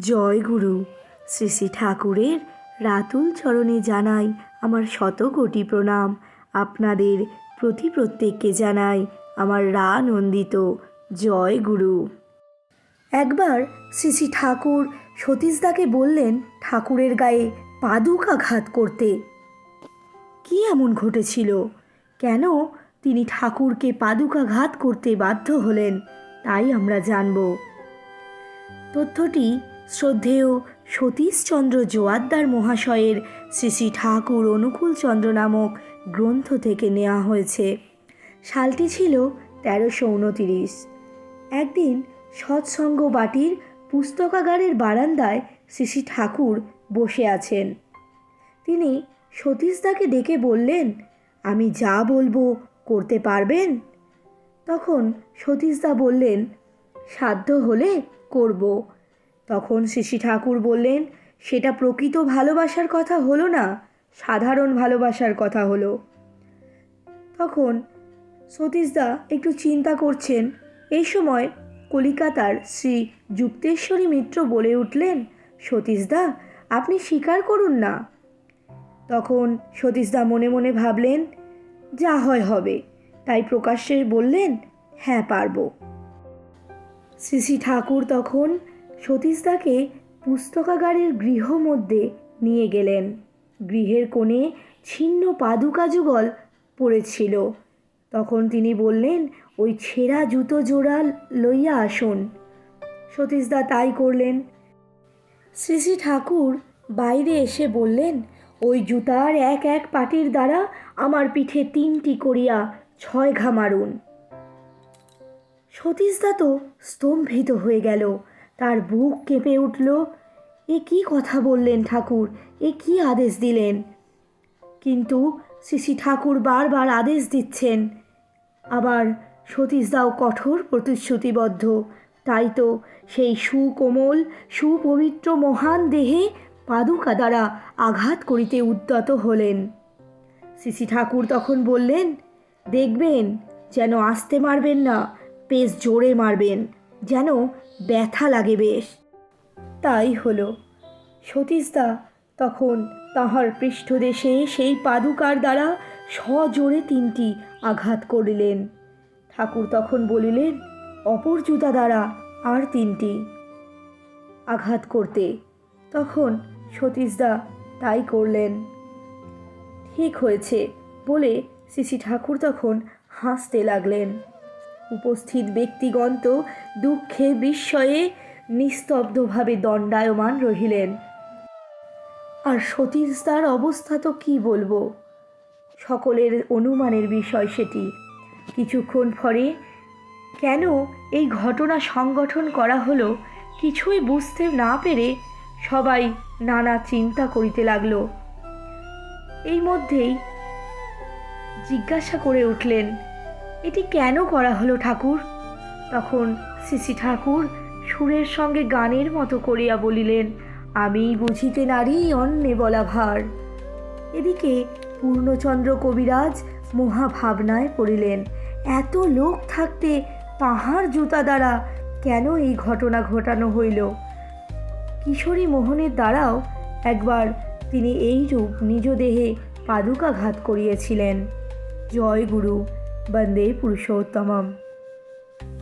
জয় গুরু। শ্রী শ্রী ঠাকুরের রাতুল চরণে জানাই আমার শত কোটি প্রণাম। আপনাদের প্রতি প্রত্যেককে জানাই আমার রা নন্দিত জয় গুরু। একবার শ্রী শ্রী ঠাকুর সতীশদাকে বললেন ঠাকুরের গায়ে পাদুকাঘাত করতে। কি এমন ঘটেছিল? কেন তিনি ঠাকুরকে পাদুকাঘাত করতে বাধ্য হলেন, তাই আমরা জানব। তথ্যটি শ্রদ্ধেয় সতীশচন্দ্র জোয়াদ্দার মহাশয়ের শ্রী শ্রী ঠাকুর অনুকূলচন্দ্র নামক গ্রন্থ থেকে নেওয়া হয়েছে। সালটি ছিল তেরোশো উনতিরিশ। একদিন সৎসঙ্গ বাটির পুস্তকাগারের বারান্দায় শ্রী শ্রী ঠাকুর বসে আছেন। তিনি সতীশদাকে ডেকে বললেন, আমি যা বলব করতে পারবেন? তখন সতীশদা বললেন, সাধ্য হলে করব। তখন শ্রী ঠাকুর বললেন, সেটা প্রকৃত ভালোবাসার কথা হলো না, সাধারণ ভালোবাসার কথা হলো। তখন সতীশদা একটু চিন্তা করছেন। এই সময় কলিকাতার শ্রী যুক্তেশ্বরী মিত্র বলে উঠলেন, সতীশদা, আপনি স্বীকার করুন না। তখন সতীশদা মনে মনে ভাবলেন, যা হয় হবে। তাই প্রকাশ্যে বললেন হ্যাঁ পারব। শ্রী ঠাকুর তখন সতীশদাকে পুস্তকাগারের গৃহ মধ্যে নিয়ে গেলেন। গৃহের কোণে ছিন্ন পাদুকা যুগল পড়েছিল। তখন তিনি বললেন, ওই ছেঁড়া জুতো জোড়া লইয়া আসুন। সতীশদা তাই করলেন। শ্রী শ্রী ঠাকুর বাইরে এসে বললেন, ওই জুতার এক এক পাটির দ্বারা আমার পিঠে তিনটি করিয়া ছয় ঘা মারুন। সতীশদা তো স্তম্ভিত হয়ে গেল। তার বুক কেঁপে উঠল। এ কি কথা বললেন ঠাকুর? এ কি আদেশ দিলেন? কিন্তু শ্রী ঠাকুর বারবার আদেশ দিচ্ছেন। আবার সতীশদাও কঠোর প্রতিশ্রুতিবদ্ধ। তাই তো সেই সুকোমল, সুপবিত্র, মহান দেহে পাদুকা দ্বারা আঘাত করিতে উদ্যত হলেন। শ্রী ঠাকুর তখন বললেন, দেখবেন, যেন আসতে মারবেন না বেশ জোরে মারবেন। যেন ব্যথা লাগে বেশ। তাই হলো। সতীশদা তখন তাহার পৃষ্ঠদেশে সেই পাদুকার দ্বারা সজোরে তিনটি আঘাত করিলেন। ঠাকুর তখন বলিলেন অপর জুতা দ্বারা আর তিনটি আঘাত করতে। তখন সতীশদা তাই করলেন। ঠিক হয়েছে বলে শ্রী ঠাকুর তখন হাসতে লাগলেন। উপস্থিত ব্যক্তিগণ তো দুঃখে বিস্ময়ে নিস্তব্ধভাবে দণ্ডায়মান রহিলেন। আর সতীশদার অবস্থা তো কি বলব? সকলের অনুমানের বিষয় সেটি। কিছুক্ষণ পরে কেন এই ঘটনা সংগঠন করা হলো কিছুই বুঝতে না পেরে সবাই নানা চিন্তা করিতে লাগল। এই মধ্যেই জিজ্ঞাসা করে উঠলেন এটি কেন করা হলো ঠাকুর? তখন শ্রী ঠাকুর সুরের সঙ্গে গানের মতো করিয়া বলিলেন আমি বুঝিতে নারী অন্নে বলা ভার এদিকে পূর্ণচন্দ্র কবিরাজ মহাভাবনায় পড়িলেন, এত লোক থাকতে তাহার জুতা দ্বারা কেন এই ঘটনা ঘটানো হইল? কিশোরী মোহনের দ্বারাও একবার তিনি এই রূপ নিজ দেহে পাদুকাঘাত করিয়েছিলেন, জয় গুরু वंदे पुरुषोत्तम